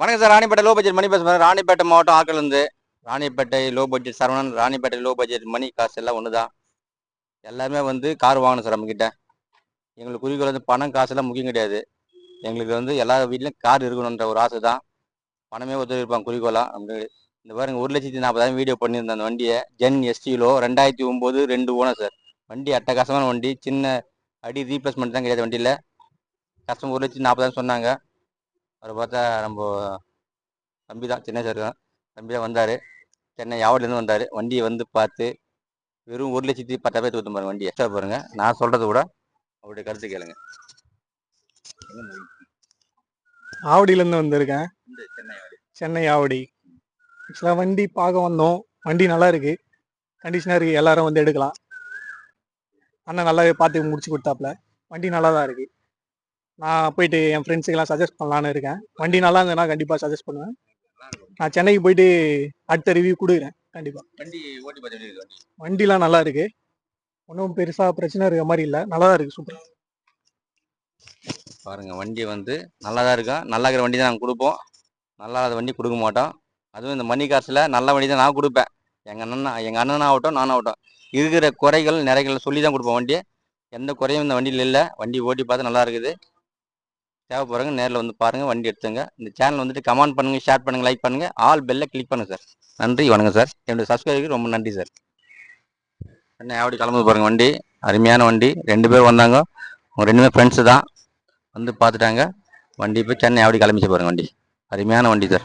வணக்கம் sir. Ranipet low budget Mani பேசுகிறேன் ராணிப்பேட்டை மாவட்டம் ஆக்கிலிருந்து Ranipet low budget Saravanan Ranipet low budget Mani காசு எல்லாம் ஒன்று தான் எல்லாருமே வந்து கார் வாங்கணும் சார் நம்மக்கிட்ட எங்களுக்கு குறிக்கோள் வந்து பணம் காசெல்லாம் முக்கியம் கிடையாது. எங்களுக்கு வந்து எல்லா வீட்லையும் கார் இருக்கணுன்ற ஒரு ஆசை தான் பணமே ஒருத்தர் இருப்பாங்க குறிக்கோளாக நமக்கு இந்த பாருங்க ஒரு லட்சத்தி நாற்பதாயிரம் வீடியோ பண்ணியிருந்தேன் அந்த வண்டியை. ஜென் எஸ்டியிலோ ரெண்டாயிரத்தி ஒம்பது ரெண்டு ஓனர் சார். வண்டி அட்டகாசமான வண்டி சின்ன அடி ரீப்ளேஸ்மெண்ட் தான் கிடையாது வண்டியில். கஸ்டமர் ஒரு லட்சத்தி நாற்பதாயிரம் சொன்னாங்க. அவரை பார்த்தா நம்ம தம்பி தான் சென்னை சார் தான். தம்பி தான் வந்தார். சென்னை யாவடிலேருந்து வந்தார். வண்டியை வந்து பார்த்து வெறும் ஒரு லட்சத்தி பத்தாயிரம் தூத்து பாருங்க வண்டி எக்ஸ்ட்ரா பாருங்க. நான் சொல்கிறத விட அவருடைய கருத்து கேளுங்க. ஆவடியிலேருந்து வந்திருக்கேன். சென்னை சென்னை ஆவடி. ஆக்சுவலாக வண்டி பார்க்க வந்தோம். வண்டி நல்லா இருக்கு. கண்டிஷனாக இருக்கு எல்லாரும் வந்து எடுக்கலாம். அண்ணன் நல்லாவே பார்த்து முடிச்சு கொடுத்தாப்புல. வண்டி நல்லா தான் இருக்கு. நான் போயிட்டு என் ஃப்ரெண்ட்ஸுக்கெல்லாம் சஜஸ்ட் பண்ணலான்னு இருக்கேன். வண்டி நல்லா இருந்ததுன்னா கண்டிப்பாக சஜஸ்ட் பண்ணுவேன். நான் சென்னைக்கு போயிட்டு அடுத்த ரிவ்யூ கொடுக்குறேன் கண்டிப்பாக வண்டி ஓட்டி பார்த்து இருக்கு? வண்டிலாம் நல்லா இருக்கு. ஒன்றும் பெருசாக பிரச்சனை இருக்க மாதிரி இல்லை. நல்லா தான் இருக்கு சூப்பர் பாருங்க வண்டி வந்து நல்லா தான் இருக்கும் நல்லா இருக்கிற வண்டி தான் நாங்கள் கொடுப்போம். நல்லா இல்லாத வண்டி கொடுக்க மாட்டோம். அதுவும் இந்த மணி காசில் நல்ல வண்டி தான் நான் கொடுப்பேன். எங்கள் அண்ணன் எங்கள் அண்ணன் ஆகட்டும் நானும் ஆகட்டும். இருக்கிற குறைகள் நிறைகள் சொல்லி தான் கொடுப்போம் வண்டியை. எந்த குறையும் இந்த வண்டியில் இல்லை. வண்டி ஓட்டி பார்த்து நல்லா இருக்குது. தேவைப்படுறவங்க நேரில் வந்து பாருங்கள் வண்டி எடுத்துங்க. இந்த சேனல் வந்துட்டு கமெண்ட் பண்ணுங்கள் ஷேர் பண்ணுங்கள் லைக் பண்ணுங்கள் ஆல் பெல்லை கிளிக் பண்ணுங்கள் சார் நன்றி வணக்கம் சார் என்னுடைய சப்ஸ்கிரைபருக்கு ரொம்ப நன்றி சார் என்ன எப்படி கிளம்புது பாருங்கள் வண்டி. அருமையான வண்டி. ரெண்டு பேர் வந்தாங்க. அவங்க ரெண்டுமே ஃப்ரெண்ட்ஸு தான். வந்து பார்த்துட்டாங்க. வண்டி போய் சென்னை எப்படி கிளம்பிச்சு பாருங்க வண்டி. அருமையான வண்டி சார்